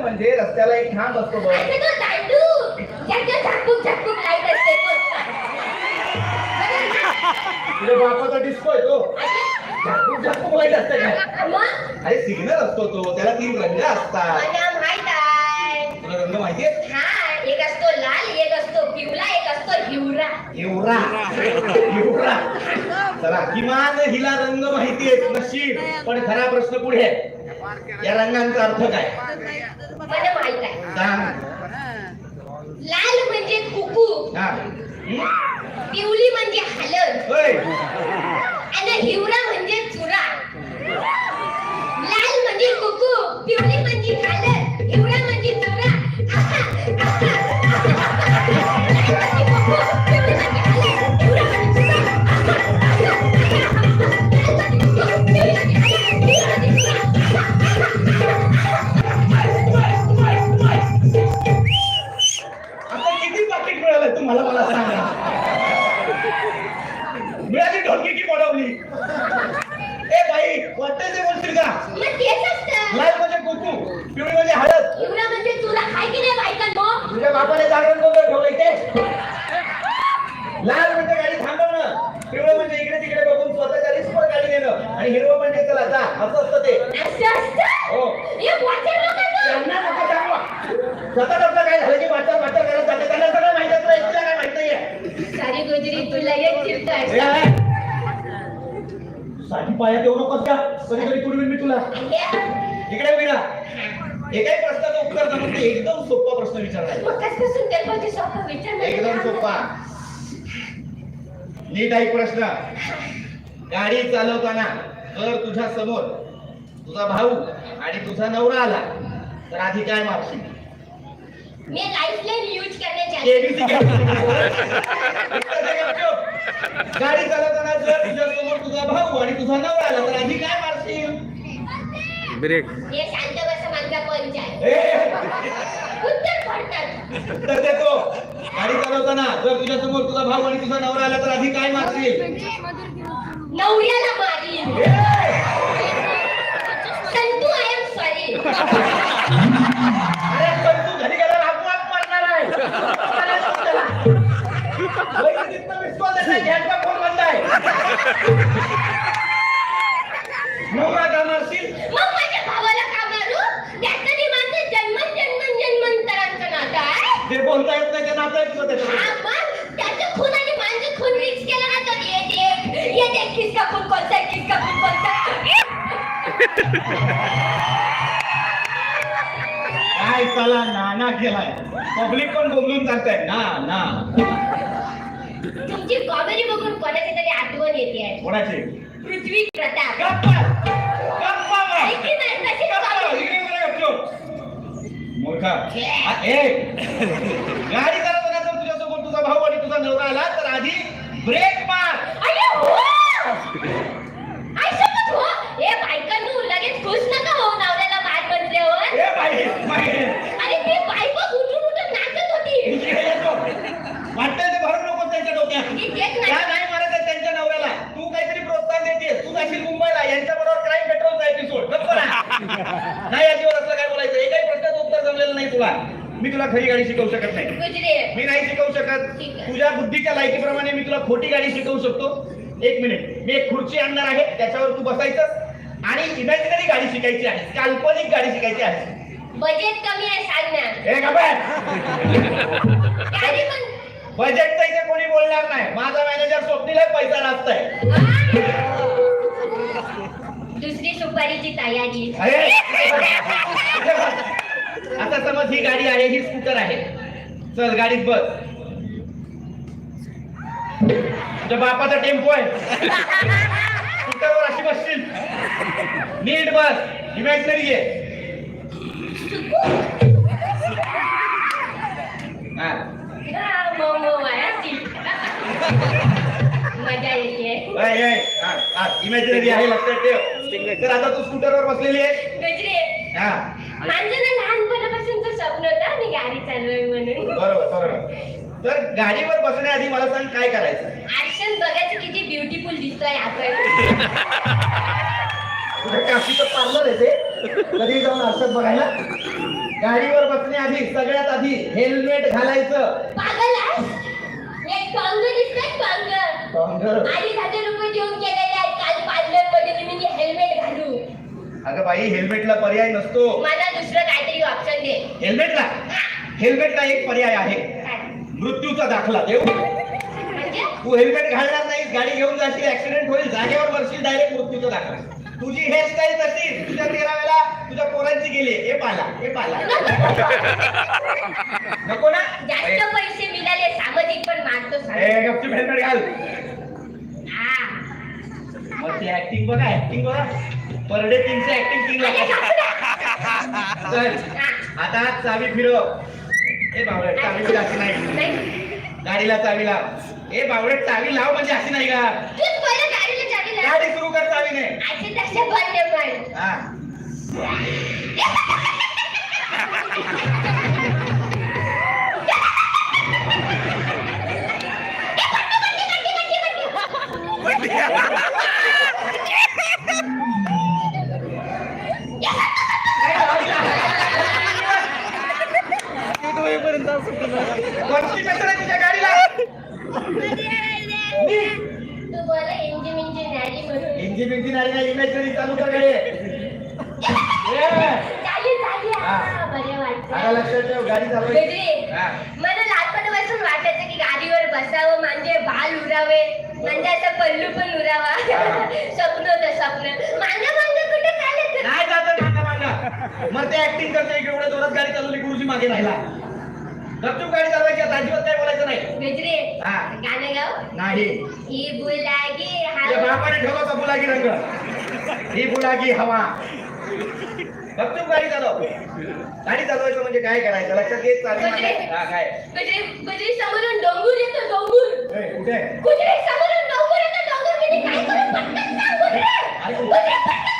म्हणजे रस्त्याला एक खांब असतो बघ. अरे तो दांडू. ज्याच्या झाकूक झाकूक लाइट असते तो. तुझ्या बापाचा डिस्को आहे तो. झाकूक झाकूक माहीत असतं काय? मग? अरे सिग्नल असतो तो. त्याला तीन रंग असतात. मला माहीत आहे. तुला रंग माहितीये हा एक असतो लाल एक असतो पिवळा एक असतो हिवरा. एवढा एवढा चला किमान हिला रंग माहितीये नशीब. पण खरा प्रश्न पुढे आहे. या रंगांचा अर्थ काय? मला माहीत आहे. लाल म्हणजे कुकू? पिवळी म्हणजे हलद. बोलतील का मग तेच असतं. लाल म्हणजे कुकू पिवळी म्हणजे हळद हिवरा म्हणजे चुरा हाय की नाही बायकांनो? तुझ्या बापाने जागरण कोणतं ठेवलंय ते लाल म्हणजे गाडी थांबवणं पिवळं म्हणजे इकडे तिकडे बघून स्वतःच्या रिस्कवर गाडी नेणं आणि हिरवं म्हणजे चला जा असं असतं ते असं असतं? हो. हे वाचन लोकांनो. त्यांना नको सांगू. स्वतः आपलं काय झालं की वाटतं वाटतं करत जाते त्यांना सगळं माहिती असतं तुला काय माहीत नाहीये सारी गोजरी तुला एक हे आहे. साठी पायात येऊ नकोस का कधी कधी तुडवीन मी तुला. इकडे राहा एकाही प्रश्नाचं उत्तर जमत नाही. एकदम सोपा प्रश्न विचारलाय. मगाचपासून गणपती सोपा विचार एकदम सोपा. नीट ऐक प्रश्न. गाडी चालवताना जर तुझ्या समोर तुझा भाऊ आणि तुझा नवरा आला. तर आधी काय मारशील मी लाईफलाईन यूज करण्याची गाडी चालवताना जर तुझ्या समोर तुझा भाऊ आणि तुझा नवरा आला. तर आधी काय मारशील ब्रेक शांत बस माझा पंच आहे. ए, उत्तर पडतात. उत्तर देतो. गाडी चालवताना जर तुझ्या समोर तुझा भाऊ आणि तुझा नवरा आला तर आधी काय मारशील नवऱ्याला मारी संतू आय एम सॉरी आहे ते बोलता येत नाही ते नातं आहे तुझं त्याच्यामध्ये. हा, मग त्याचं खून आणि माझं खून मिक्स केलं ना तर ये देख ये देख किसका खून कोणता है, किसका खून कोणता. काय चला नाना केलाय पब्लिक पण बोलून जात आहे ना ना. तुमची कॉमेडी बघून कोणाची तरी आठवण येते. कोणाचे? पृथ्वी प्रताप. गप्पा. गप्पा बा. ऐकी नाही, तशीच गप्पा बा. comedy. इकडे बघा गपचूप. आ, ए. गाडी चालवताना जर तुझ्यासोबत तुझा भाऊ आणि तुझा नवरा आला तर आधी ब्रेक मार. अरे हो. ऐसतच हो. हे बायकांनो लगेच खुश नका हो नवऱ्याला ए बाई बाई अरे ते बायको उठून उठून नाचत होती इकडे येतो. वाटतंय ते भरून नको त्यांच्या डोक्यात मी देत त्या नाही नाही मारत आहेत त्यांच्या नवऱ्याला तू काहीतरी प्रोत्साहन देतेस तू जाशील मुंबईला यांच्या बरोबर क्राईम पेट्रोलचा एपिसोड नाही याच्यावर असलं काय बोलायचं एकही प्रश्नाचं उत्तर जमलेलं नाही तुला मी तुला खरी गाडी शिकवू शकत नाही. मी नाही शिकवू शकत. तुझ्या बुद्धीच्या लायकीप्रमाणे मी तुला खोटी गाडी शिकवू शकतो. एक मिनिट. मी एक खुर्ची आणणार आहे. त्याच्यावर तू बसायचं. आणि इमॅजिनरी गाडी शिकायची आहे. काल्पनिक गाडी शिकायची आहे. बजेट कमी आहे सांग ना. गप्पा. गाडी पण बजेटचं इथे कोणी बोलणार नाही. माझा मॅनेजर स्वप्नीला पैसा लागतंय दुसरी सुपारीची तयारी. आता समज ही गाडी आहे ही स्कूटर आहे. चल गाडीत बस. तुझ्या बापाचा टेम्पो आहे. स्कूटरवर अशी बसशील. नीट बस. इमॅजिनरी हा, इमॅजिनरी आहे लक्षात ठेव. तर आता तू स्कूटरवर बसलेली आहे. हा. माझं ना लहानपणापासूनच स्वप्न होतं मी गाडी म्हणून. बरोबर बरोबर. तर गाडीवर बसण्याआधी मला सांग काय करायचं? आरक्षण बघायचं किती ब्युटिफुल दिसतोय आपण काशीचं पार्लर आहे ते. कधी जाऊन आरशात बघायला? गाडीवर बसण्याआधी सगळ्यात आधी हेल्मेट घालायचं. पागल आहेस? एक टॉंग दिसतंय टॉंग डोंगर. अडीच हजार रुपये देऊन गेलेले आहेत काल पार्लरमध्ये तुम्ही मी हेल्मेट घालू अगं बाई हेल्मेटला पर्याय नसतो. मला दुसरं काहीतरी ऑप्शन दे. हेल्मेटला हेल्मेटला एक पर्याय आहे? मृत्यूचा दाखला देऊ. म्हणजे? तू हेल्मेट घालणार नाहीस गाडी घेऊन जाशील ऍक्सिडेंट होईल जागेवर मरशील डायरेक्ट मृत्यूचा दाखला. तुझी हेअरस्टाईल तशी तुझ्या तेराव्याला तुझ्या पोरांची गेली. हे पाला हे पाला. नको ना? जास्त पैसे मिळाले सामाजिक पण सांग. गपचूप हेल्मेट घाल. हा. मग ती ऍक्टिंग बघा ऍक्टिंग बघा. पर डे तीनशे ऍक्टिंग तीन लाख. आता चावी फिरव. ए बावळट चावी फिर अशी नाही. गाडीला चावी लाव ए बावळट चावी लाव म्हणजे अशी नाही का. गाडी सुरू कर चावीने. हा. पेट्रोल आहे तुझ्या गाडीला. तू बोला इंजिन इंजिन झाली म्हणून इंजिन इंजिन आली ना इमेजरी चालू कर गाडी. ए, झाली झाली हा. हा, बरे आता वाटतं लक्षात ठेव गाडी चालवायची गजरे, हा. मला लहानपणापासून वाटायचं की गाडीवर बसावं म्हणजे बाल उरावे म्हणजे असं पल्लू पण उरावा. स्वप्न होतं स्वप्न. मांगा मांगा कुठे चालत नाही जात मागा मागा मग ते ऍक्टिंग करते एवढ्या जोरात गाडी चालवली गुरुजी मागे राहिला. गपचूप गाडी चालवायची आता अजिबात काय बोलायचं नाही. गजरे हा. गाणं गाव नाही. ही बुलागी हवा. बापाने ठेवला बुलागी रंग. ही बुलागी हवा. गपचूप गाडी चालव. गाडी चालवायचं म्हणजे काय करायचं? लक्षात चावी मागे. हा काय? गजरे गजरे समोरून डोंगर येतो डोंगर. ए, कुठे? गजरे समोरून डोंगर येतो डोंगरमध्ये काय करू? पटकन सांग गजरे. अरे? गजरे, पटकन